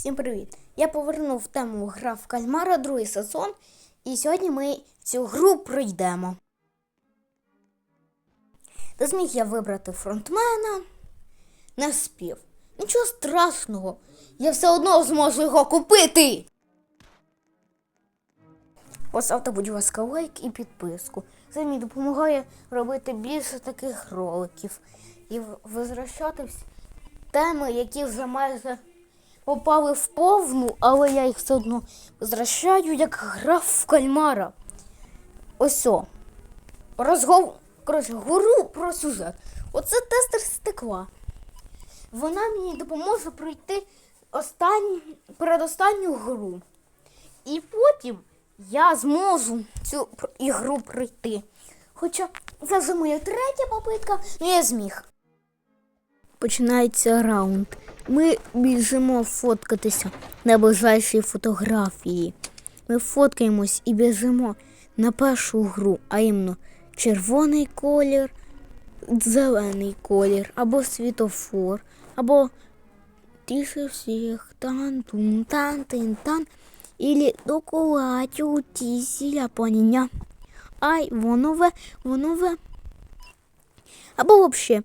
Всім привіт! Я повернув тему гра в кальмара другий сезон, і сьогодні ми цю гру пройдемо. Та зміг я вибрати фронтмена, не спів. Нічого страшного, я все одно зможу його купити. Поставте, будь ласка, лайк і підписку. Це мені допомагає робити більше таких роликів і возвращати теми, які вже майже попали в повну, але я їх все одно возвращаю, як грав в кальмара. Ось. Розгов... Коротше, гуру про сюжет. Оце тестер стекла. Вона мені допоможе пройти останню, передостанню гру. І потім я зможу цю ігру пройти. Хоча це вже моя третя попитка, але я зміг. Починається раунд. Ми біжимо фоткатися на ближайшій фотографії. Ми фоткаємось і біжимо на першу гру, а іменно червоний колір, зелений колір, або світофор, або тише всіх тан тун тан тин тан Ілі докулатю тісіля поняття. Ай, воно ве, воно ве. Або взагалі.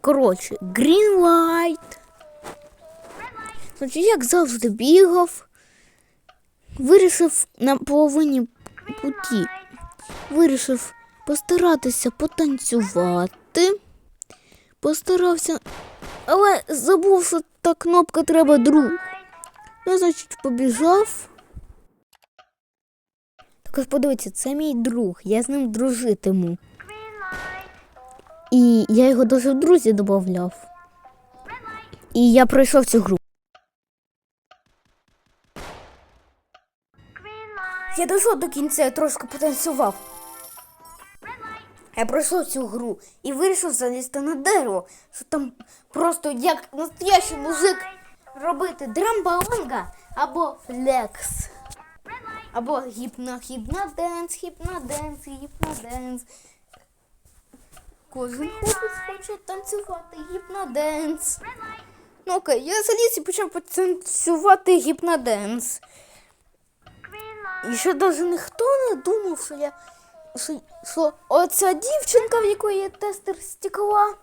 Коротше, green light. Значить, як завжди бігав, вирішив на половині путі. Вирішив постаратися потанцювати. Постарався, але забув, що та кнопка треба друг. Я, значить, побіжав. Так ось подивіться, це мій друг, я з ним дружитиму. І я його дуже в друзі додавав. І я пройшов цю гру. Я дійшов до кінця, я трошки потанцював. Я пройшов цю гру і вирішив залізти на дерево, що там просто як настоящий мужик робити драмбаланга або флекс. Або гіпно, гіпноденс, гіпноденс, гіпноденс. Кожен хлопець хоче танцювати гіпноденс. Ну окей, я заліз і почав потанцювати гіпноденс. І ще навіть ніхто не думав, що я. Що, що оця дівчинка, в якої є тестер стекла,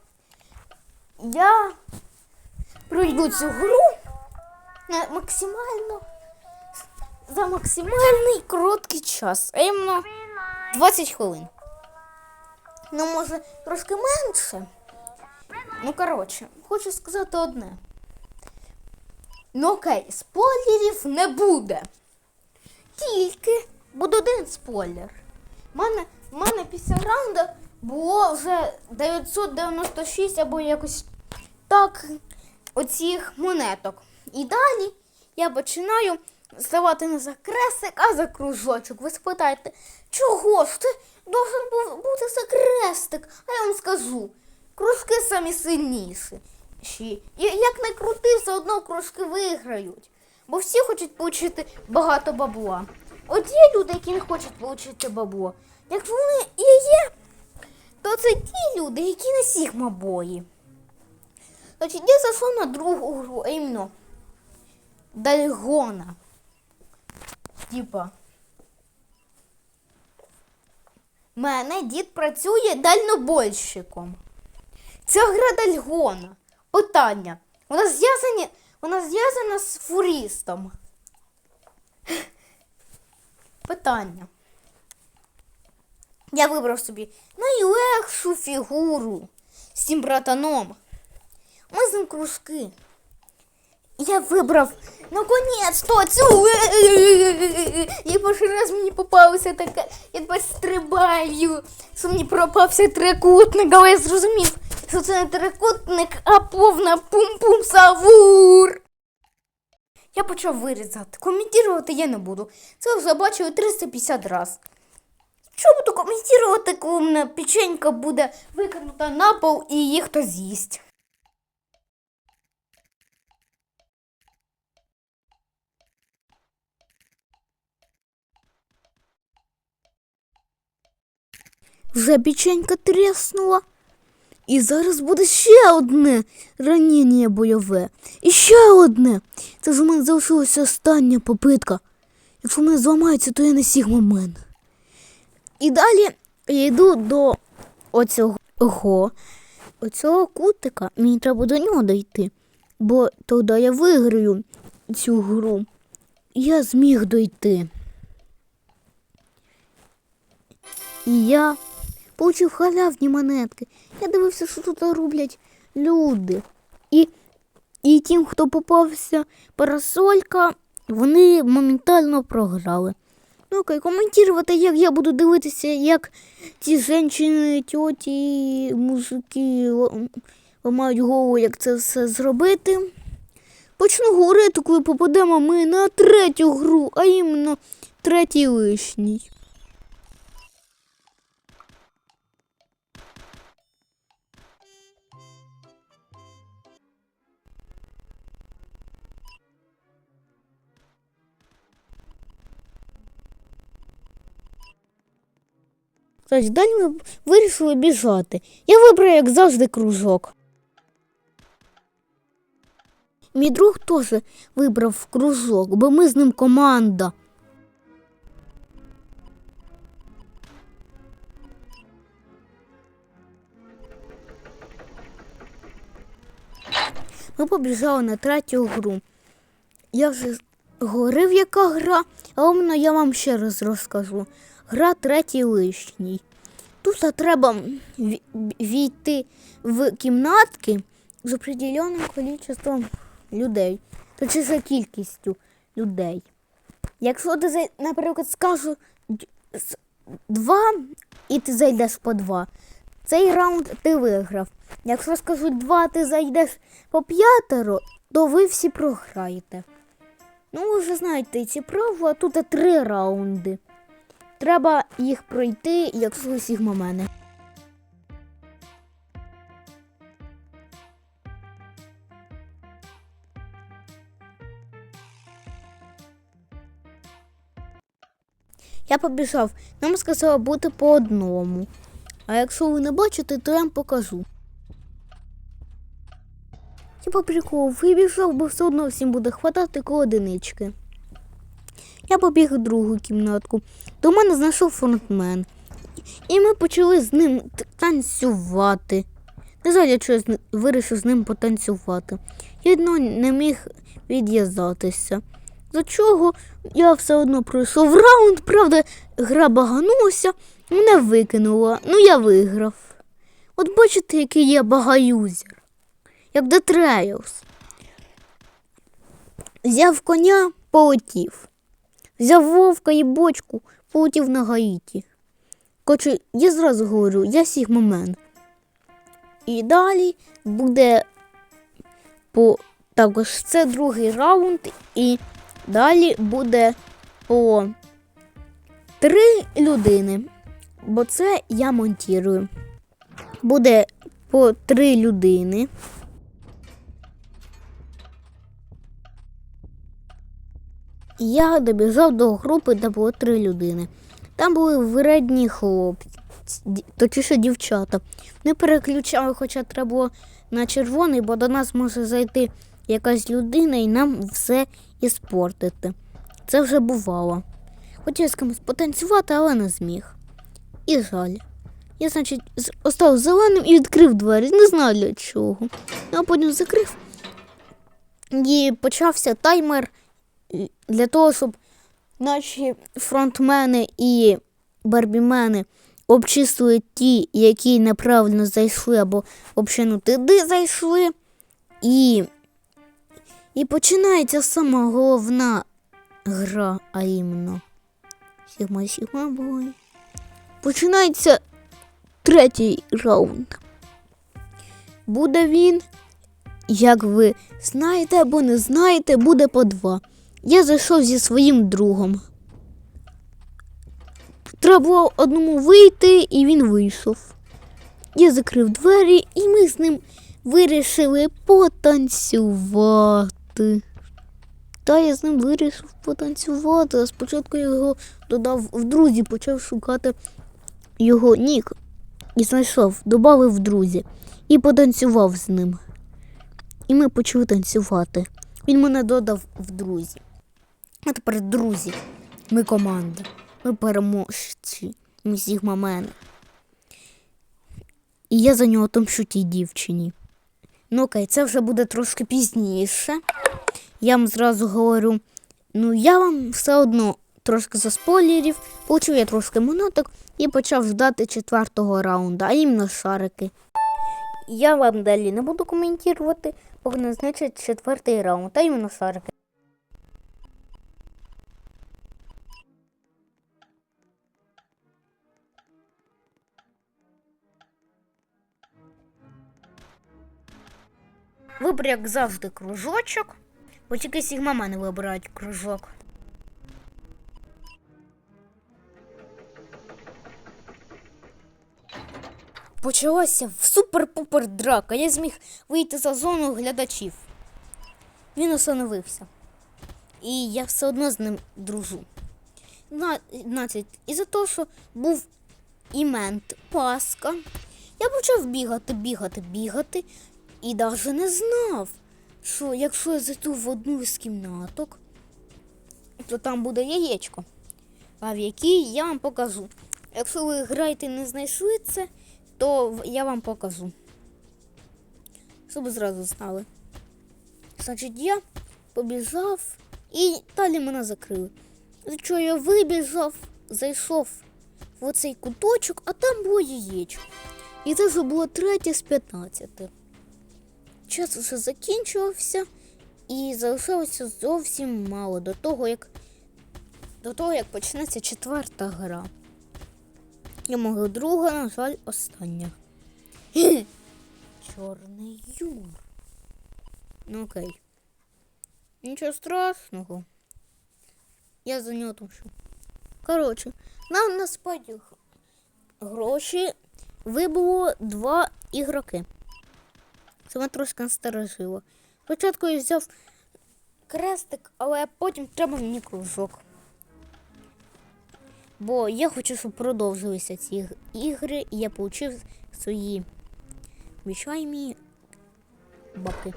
я пройду цю гру на максимально за максимальний короткий час, а іменно 20 хвилин. Ну, може, трошки менше. Ну, коротше, хочу сказати одне. Ну окей, спойлерів не буде. Тільки буде один спойлер. У мене, мене після раунду було вже 996 або якось так оцих монеток. І далі я починаю ставати не за кресик, а за кружочок. Ви спитаєте, чого ж ти должен був бути крестик? А я вам скажу, кружки самі сильніші. І як не крути, все одно кружки виграють. Бо всі хочуть отримати багато бабла. От є люди, які не хочуть отримати бабло. Як вони і є, то це ті люди, які не сігмабої. Значить, я зайшов на другу гру, а іменно Дальгона. Типа. Мене дід працює дальнобойщиком. Це гра Дальгона. Питання. Вона зв'язана, вона зв'язана з фурістом. Питання. Я вибрав собі найлегшу фігуру з цим братаном. Ми з ним кружки. Я вибрав наконець-то цю. І перший раз мені попалося таке. Я тепер стрибаю. Що мені пропався трикутник, але я зрозумів, що це не трикутник, а повна пум-пум савур. Я почав вирізати. Коментувати я не буду. Це вже бачили 350 разів. Що буду коментувати, коли в мене печенька буде викинута на пол і її хтось з'їсть? Вже печенька тріснула. І зараз буде ще одне ранення бойове. І ще одне. Це ж у мене залишилася остання попитка. Якщо мене зламається, то я не сігмамен. І далі я йду до оцього оцього кутика. Мені треба до нього дойти. Бо тоді я виграю цю гру. Я зміг дойти. І я получив халявні монетки. Я дивився, що тут роблять люди. І, і тим, хто попався парасолька, вони моментально програли. Ну окей, коментувати, як я буду дивитися, як ці жінки, тьоті, мужики ламають голову, як це все зробити. Почну говорити, коли попадемо ми на третю гру, а іменно третій лишній. Тож далі ми вирішили біжати. Я вибрав, як завжди, кружок. Мій друг теж вибрав кружок, бо ми з ним команда. Ми побіжали на третю гру. Я вже говорив, яка гра, а іменно я вам ще раз розкажу. Гра третій лишній. Тут треба війти в кімнатки з определеним кількістю людей, точніше за кількістю людей. Якщо ти, наприклад, скажу два, і ти зайдеш по два, цей раунд ти виграв. Якщо скажу два, ти зайдеш по п'ятеро, то ви всі програєте. Ну, ви вже знаєте ці правила, тут три раунди. Треба їх пройти, як свого сігмамени. Я побіжав. Нам сказали бути по одному. А якщо ви не бачите, то я вам покажу. Я по приколу вибіжав, бо все одно всім буде хватати коло одинички. Я побіг у другу кімнатку. До мене знайшов фронтмен. І ми почали з ним танцювати. Не знаю, я вирішив з ним потанцювати. Я одно не міг відв'язатися. За чого я все одно пройшов раунд, правда, гра баганулася, мене викинула. Ну я виграв. От бачите, який я багаюзер. Як Trails. Взяв коня, полетів. Взяв вовка і бочку, полетів на Гаїті. Коротше, я зразу говорю, я сігмамен. І далі буде по також це другий раунд, і далі буде по три людини. Бо це я монтірую. Буде по три людини. Я добіжав до групи, де було три людини. Там були вредні хлопці, точніше дівчата. Вони переключали, хоча треба було на червоний, бо до нас може зайти якась людина і нам все іспортити. Це вже бувало. Хотів з кимось потанцювати, але не зміг. І жаль. Я, значить, остав зеленим і відкрив двері. Не знаю для чого. А потім закрив. І почався таймер для того, щоб наші фронтмени і барбімени обчислили ті, які неправильно зайшли, або взагалі туди зайшли. І, і починається сама головна гра, а іменно. Сігма Сігма бой. Починається третій раунд. Буде він, як ви знаєте або не знаєте, буде по два. Я зайшов зі своїм другом. Треба було одному вийти, і він вийшов. Я закрив двері, і ми з ним вирішили потанцювати. Та я з ним вирішив потанцювати. а Спочатку його додав в друзі, почав шукати його нік. І знайшов, додав в друзі. і потанцював з ним. І ми почали танцювати. Він мене додав в друзі. А тепер друзі. Ми команда. Ми переможці. Ми Сігмамени. І я за нього отомщу тій дівчині. Ну окей, це вже буде трошки пізніше. Я вам зразу говорю, ну я вам все одно трошки заспойлерів, получив я трошки монеток і почав ждати четвертого раунду, а іменно шарики. Я вам далі не буду коментувати, поки не значить четвертий раунд, а іменно шарики. Вибір, як завжди, кружочок. Бо тільки сігмамани вибирають кружок. Почалася супер-пупер драка. Я зміг вийти за зону глядачів. Він остановився. І я все одно з ним дружу. На- Значить, із-за того, що був імент Паска, я почав бігати, бігати, бігати і навіть не знав, що якщо я зайду в одну з кімнаток, то там буде яєчко, а в якій я вам покажу. Якщо ви граєте і не знайшли це, то я вам покажу. Щоб зразу знали. Значить, я побіжав і далі мене закрили. З чого я вибіжав, зайшов в оцей куточок, а там було яєчко. І це вже було третє з 15. Час вже закінчувався і залишалося зовсім мало до того, як до того, як почнеться четверта гра. Я мого друга, на жаль, остання. Чорний юр. Ну окей. Нічого страшного. Я за нього тумшу. Коротше, нам на спаді гроші вибуло два ігроки. Це мене трошки насторожило. Спочатку я взяв крестик, але потім треба мені кружок. Бо я хочу, щоб продовжилися ці ігри, і я отримав свої вічайні бабки.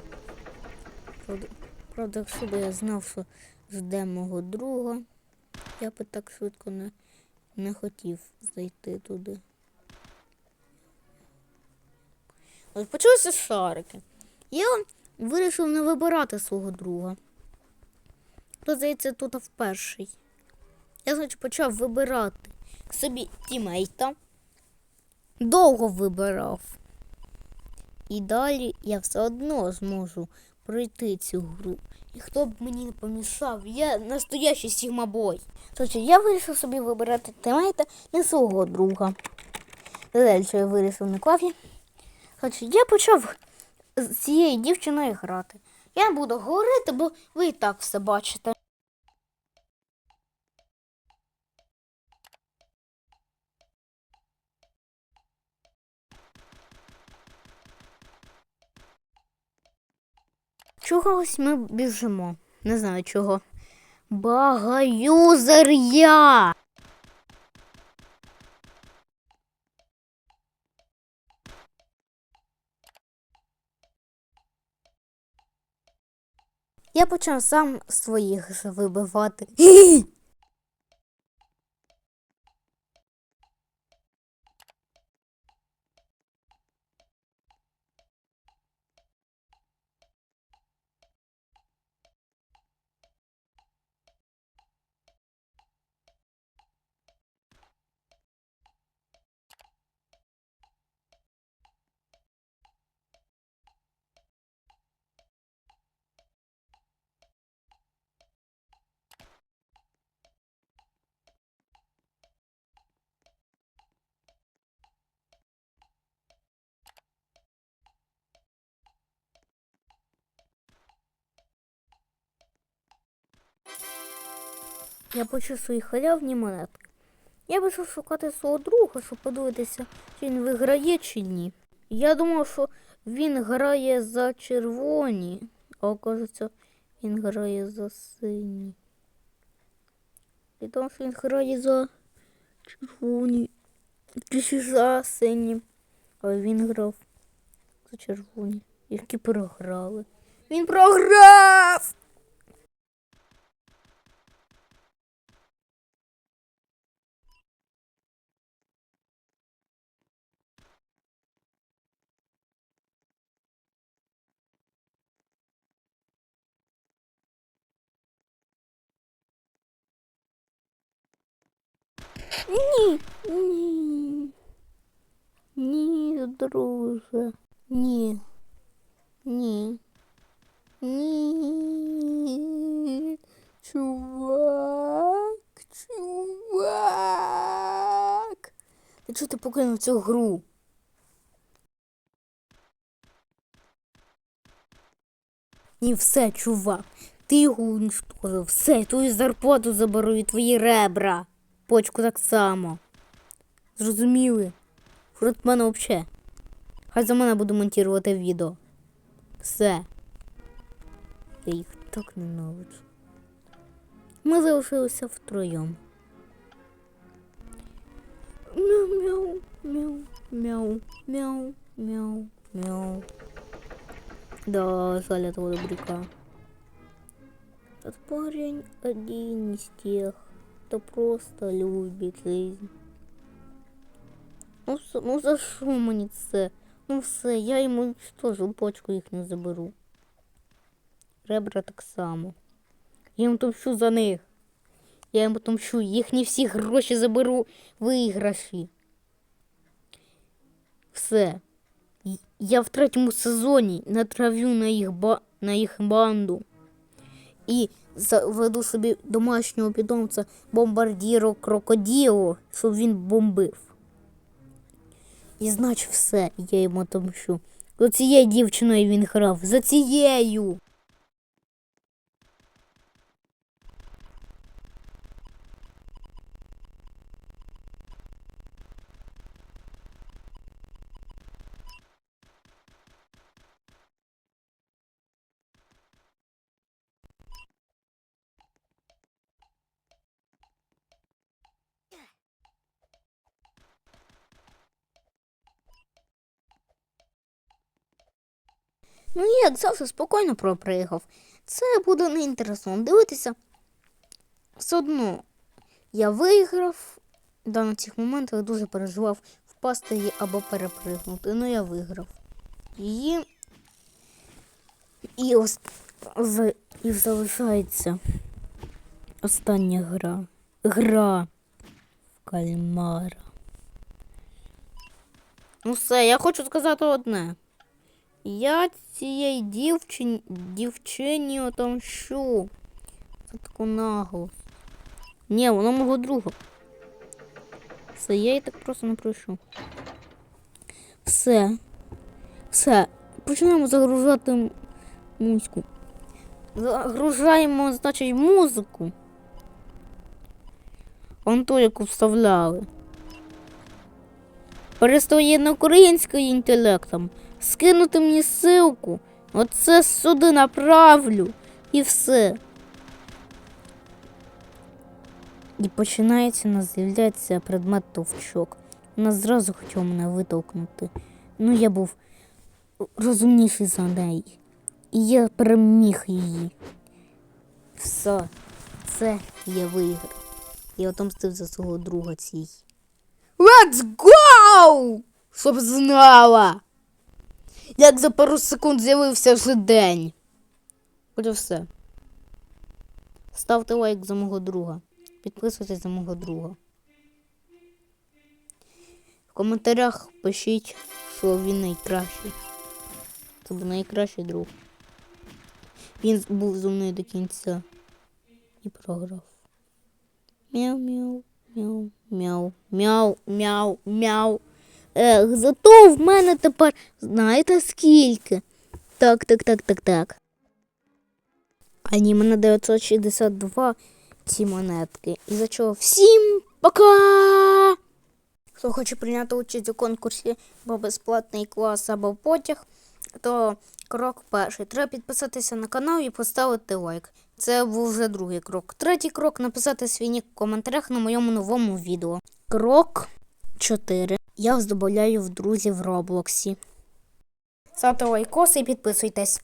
Правда, якщо б я знав, що жде мого друга, я би так швидко не, не хотів зайти туди. Почалися шарики. Я вирішив не вибирати свого друга. То, здається, тут вперший. Я, значить, почав вибирати собі тімейта. Довго вибирав. І далі я все одно зможу пройти цю гру. І хто б мені не помішав, я настоящий сігмабой. Значить, я вирішив собі вибирати тімейта не свого друга. Далі, я вирішив на клаві. Значить, я почав з цією дівчиною грати. Я буду говорити, бо ви і так все бачите. Чогось ми біжимо. Не знаю чого. Багаюзер я! Я почав сам своїх вибивати. Я почув свої халявні монетки. Я пішов шукати свого друга, щоб подивитися, чи він виграє чи ні. Я думав, що він грає за червоні, а оказується, він грає за сині. І тому що він грає за червоні, чи за сині. Але він грав Це червоні, які програли. Він програв! Ні, ні. Ні, друже. Ні. Ні. Ні. Чувак. Чувак. Ти чого ти покинув цю гру? Ні, все, чувак. Ти його уничтожив. Все, твою зарплату заберу і твої ребра. Почку так само. Зрозуміли? Фрут мене взагалі. Хай за мене буду монтувати відео. Все. Я їх так ненавиджу. Ми залишилися втроєм. Мяу, мяу, мяу, мяу, мяу, мяу. Да, жаль этого добряка. Этот парень один из тех, Кто просто любит жизнь. Ну, ну за що мені це? Ну все, я йому уничтожу, почку їх не заберу. Ребра так само. Я їм отомщу за них. Я їм отомщу, їхні всі гроші заберу виграші. Все. Я в третьому сезоні натравлю на їх, ба... на їх банду. І заведу собі домашнього підомця бомбардіру крокоділо, щоб він бомбив. І значить все, я йому отомщу. За цією дівчиною він грав, за цією. Ну як завжди спокійно пропригав. Це буде неінтересно дивитися. Все одно я виграв. Да, на цих моментах дуже переживав впасти її або перепригнути. Ну я виграв. Її. І, ос... і залишається остання гра. Гра в кальмара. Ну все, я хочу сказати одне. Я цієї дівчині, дівчині отомщу. Це таку нагло. Ні, вона мого друга. Все, я її так просто не пройшу. Все. Все. Починаємо загружати музику. Загружаємо, значить, музику. Он ту, яку вставляли. Перестає на українською інтелектом. Скинути мені ссылку. Оце сюди направлю. І все. І починається у нас з'являється предмет товчок. Вона зразу хотіла мене витолкнути. Ну, я був розумніший за неї. І я переміг її. Все, це я виграв. Я отомстив за свого друга цій. Let's go! Щоб знала! Як за пару секунд з'явився вже день. От і все. Ставте лайк за мого друга. Підписуйтесь за мого друга. В коментарях пишіть, що він найкращий. Це був найкращий друг. Він був зі мною до кінця і програв. Мяу-мяу, мяу, мяу, мяу, мяу, мяу. Ех, зато в мене тепер знаєте скільки? Так, так, так, так, так. А ні, мене 962 ці монетки. І за чого всім пока! Хто хоче прийняти участь у конкурсі або безплатний клас або потяг, то крок перший. Треба підписатися на канал і поставити лайк. Це був вже другий крок. Третій крок написати свій нік в коментарях на моєму новому відео. Крок 4. Я додаю в друзі в Роблоксі. Ставте лайкоси і підписуйтесь.